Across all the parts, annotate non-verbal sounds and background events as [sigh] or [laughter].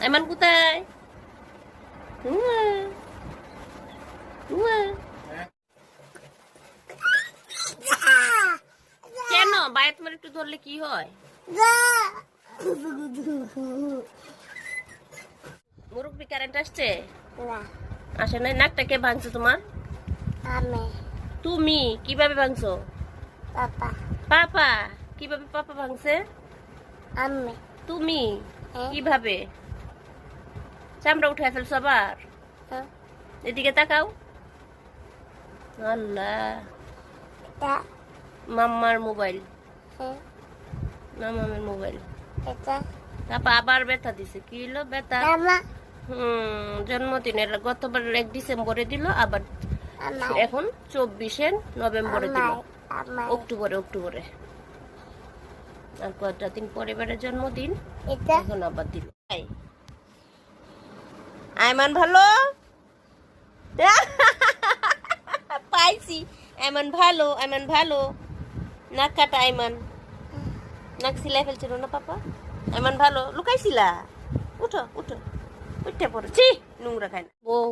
আইমান কোথায়। কেন বাইরে তোমার একটু ধরলে কি হয় মুরব্বি কারেন্ট আসছে আসে নাই নাকটা কে ভাঙছো তোমার তুমি কীভাবে ভাঙছো পাপা পাপা কীভাবে পাপা ভাঙছে? আমি। তুমি? হ্যাঁ। কীভাবে? চামড়া উঠে ফেলছো আবার? হ্যাঁ। এদিকে তাকাও। আল্লাহ। মাম্মার মোবাইল। হ্যাঁ, মামামের মোবাইল। পাপা আবার ব্যথা দিছে। কি হলো? ব্যথা? হুম জন্মদিনের গতবার এক ডিসেম্বরে দিল আবার এখন চব্বিশে নভেম্বরে দিল। অক্টোবরে অক্টোবরে। আর কয়েকটা দিন পরে বেড়ে জন্মদিন? এটা? এখন আবার দিল। আয়মান ভালো? [laughs] পাইছি। আয়মান ভালো আয়মান ভালো। নাক কাটা আয়মান। নাক সিলাই ফেলছিল না পাপা? আয়মান ভালো লুকাইছিলা? উঠো উঠো। উঠে পড়েছি নোংরা খাই না। বউ।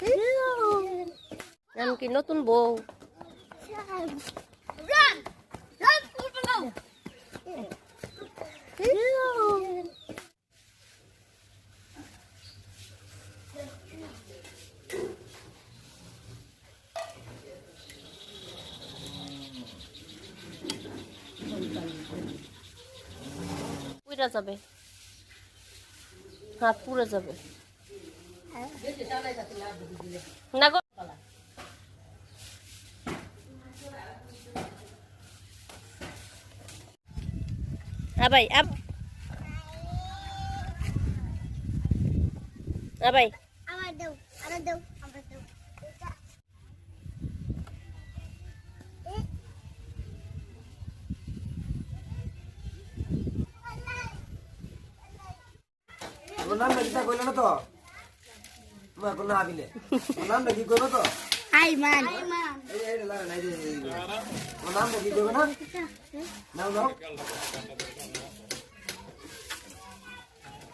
People go নাম কি? নতুন বউ। পুরা যাবে। হাত পুরে যাবে। না গো আবাই আব আবাই আমার দাও আমার দাও আমার দাও ওর নাম তা কইলো না নাম নাকি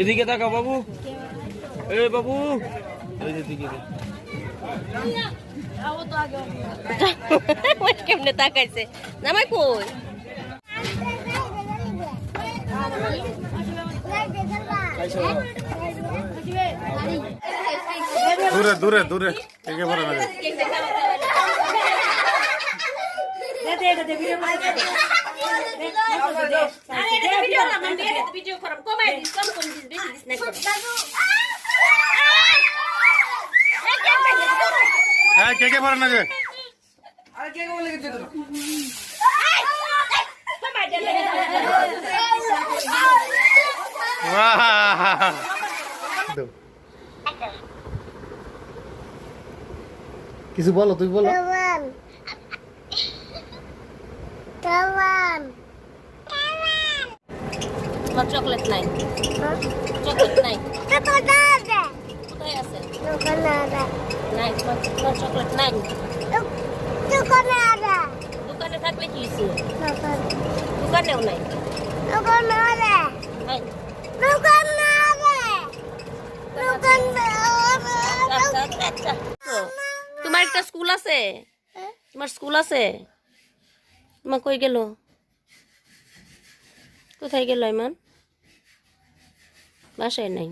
এদিকে তাকা বাবু। এ বাবু। এই যে দিকে দে। আও তো আগে ওই কেমনে তাকাইছে? জামাই কই? দূরে দূরে দূরে একেবারে না ভিডিও করম কমাই দিস কম কম দিস বেশি দিস না হ্যাঁ কে কে পারে না যে আরে কে বলে গেছে তো বাহ! কিছু বলো তুই বলো Kawan. Kawan. তোমার চকলেট নাই। চকলেট নাই। কোথায় আছে? নাই তোমার তোমার চকলেট নাই। দোকানে থাকলে কি দোকানেও নাই. নাই. Itu আচ্ছা, আচ্ছা, আচ্ছা। তোমার একটা স্কুল আছে? তোমার স্কুল আছে? তোমার কই গেল? কোথায় গেল ইমান? বাসায় নাই।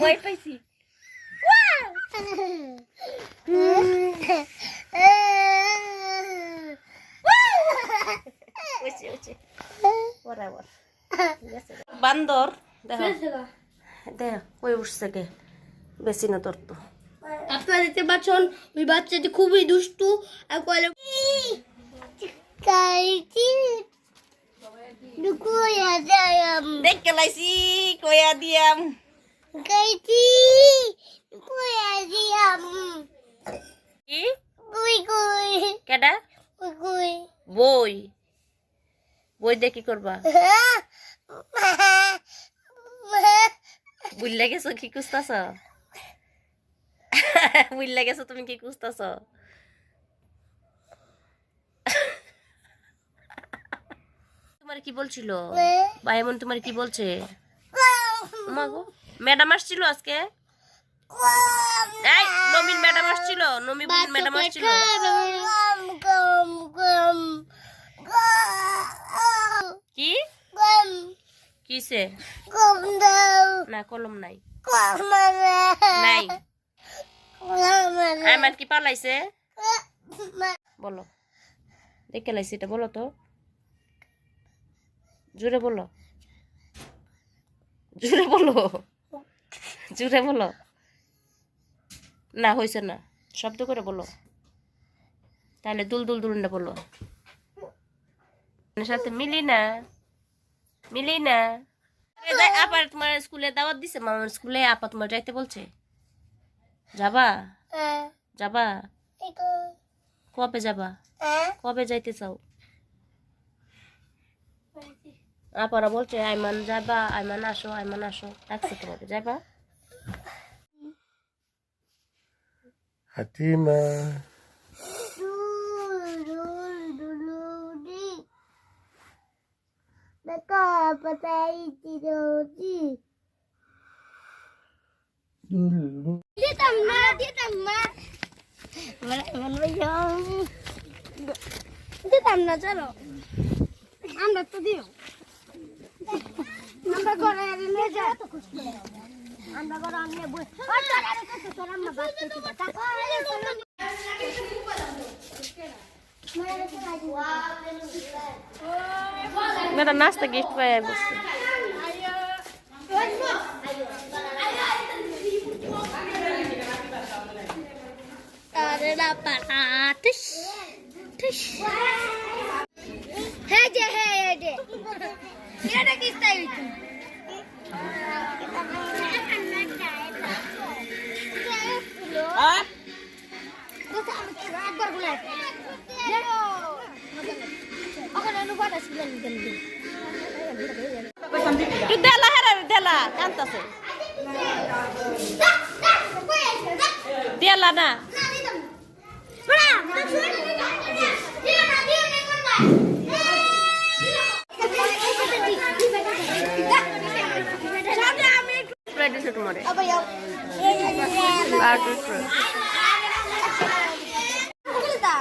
ভয় পাইছি। বান্দর দেখো। দেখ ওই উঠছে কে বেশি না তোর তো। আপনারা দেখতে পাচ্ছেন ওই বাচ্চাটি খুবই দুষ্টু আর কয়লা কাইটি দুকুয়া যায়াম দেখ কেলাইছি কয়া দিয়াম কাইটি দুকুয়া দিয়াম কি কুই কুই কেডা কুই কুই বই বই দিয়ে কি করবা বুঝলে গেছো কি কুস্তাছ বুঝলে গেছো তুমি কি কুস্তাছ তোমার কি বলছিল? ভাই এমন তোমার কি বলছে? মাগো ম্যাডাম আসছিল আজকে? এই ম্যাডাম আসছিল ম্যাডাম আসছিল। কি? কিসে? না কলম নাই। নাই। কি পালাইছে। বলো। দেখে লাইছি এটা বলো তো। জোরে বলো। জোরে বলো। জোরে বলো। না হয়েছে না। শব্দ করে বলো। তাহলে দুল দুল দুল না বলো। সাথে মিলি না। মিলি না। আপা তোমার স্কুলে দাওয়াত দিছে মামার স্কুলে আপা তোমার যাইতে বলছে? যাবা? যাবা? কবে যাবা? কবে যাইতে চাও? আপারা বলছে আইমান যাবা আইমান আসো আইমান আসো ডাকছে তোমাকে যাবা হাতিমা চলো আমরা তো দিও আমরা ঘরে নিয়ে যাই আমরা ঘরে আনিয়ে বই আর তোরা রে কত তোরা আমরা বাস করতে পারতা মেয়েটা নাস্তা গিফট পাই বসছে Ada dapat atas. Tus. দেলা হেরা দেলা কান্তাছে দেলা না।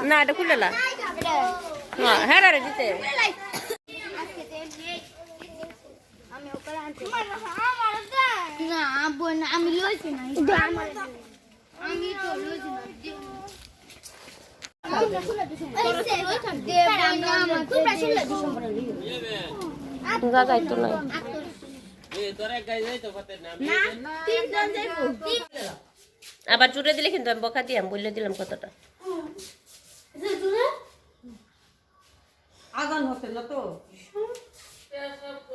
না এটা খুলে না। হ্যাঁ রে দিতে। না বোন আমি লইছি না আমি তো লইছি না জায়গায় তো নাই আবার জুড়ে দিলে কিন্তু আমি বকা দিলাম বললে দিলাম কতটা। উম,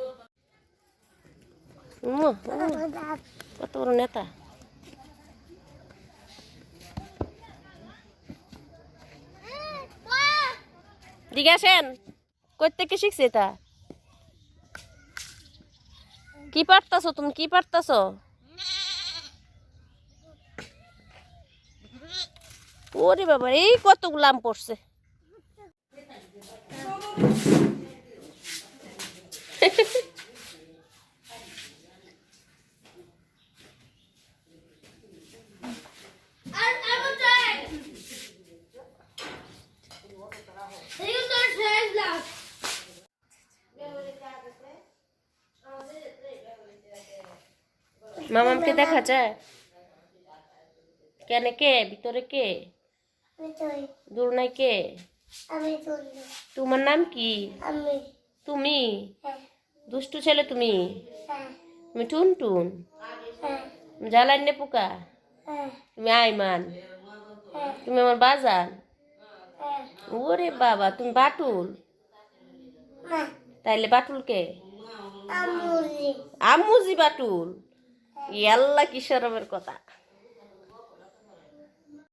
উম, কত বড় নেতা জিজ্ঞাসেন কই থেকে শিখছে তা কি পারতাছো তুমি? কি পারতাছো? ওরে বাবা এই কতগুলো আম পড়ছে। আর [laughs] আর চাই এই তো শেষ লাস্ট মামামকে দেখা যায়? কেন কে? ভিতরে কে? দূর নাই কে? তোমার নাম কি? তুমি? হ্যাঁ। দুষ্টু ছেলে তুমি? হ্যাঁ। তুমি টুন টুন হ্যাঁ জ্বালান্নে পোকা? হ্যাঁ। তুমি আইমান? তুমি আমার বাজান ওরে বাবা তুমি বাটুল? তাইলে বাটুলকে? কে আমুজি বাটুল? ইয়াল্লা কি শরমের কথা।